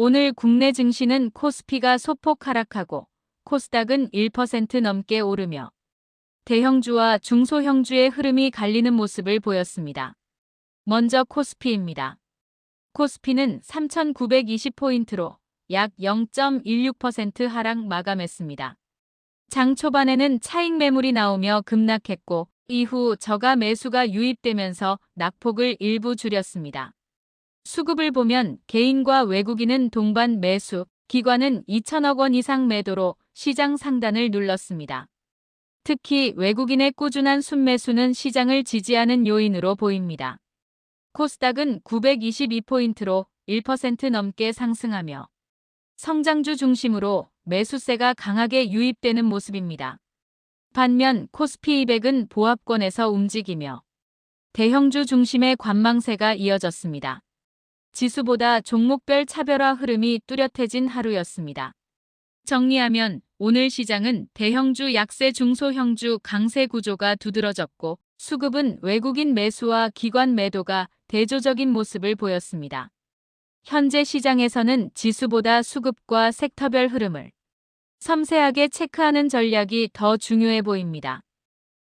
오늘 국내 증시는 코스피가 소폭 하락하고 코스닥은 1% 넘게 오르며 대형주와 중소형주의 흐름이 갈리는 모습을 보였습니다. 먼저 코스피입니다. 코스피는 3,920포인트로 약 0.16% 하락 마감했습니다. 장 초반에는 차익 매물이 나오며 급락했고 이후 저가 매수가 유입되면서 낙폭을 일부 줄였습니다. 수급을 보면 개인과 외국인은 동반 매수, 기관은 2천억 원 이상 매도로 시장 상단을 눌렀습니다. 특히 외국인의 꾸준한 순매수는 시장을 지지하는 요인으로 보입니다. 코스닥은 922포인트로 1% 넘게 상승하며 성장주 중심으로 매수세가 강하게 유입되는 모습입니다. 반면 코스피 200은 보합권에서 움직이며 대형주 중심의 관망세가 이어졌습니다. 지수보다 종목별 차별화 흐름이 뚜렷해진 하루였습니다. 정리하면 오늘 시장은 대형주 약세 중소형주 강세 구조가 두드러졌고 수급은 외국인 매수와 기관 매도가 대조적인 모습을 보였습니다. 현재 시장에서는 지수보다 수급과 섹터별 흐름을 섬세하게 체크하는 전략이 더 중요해 보입니다.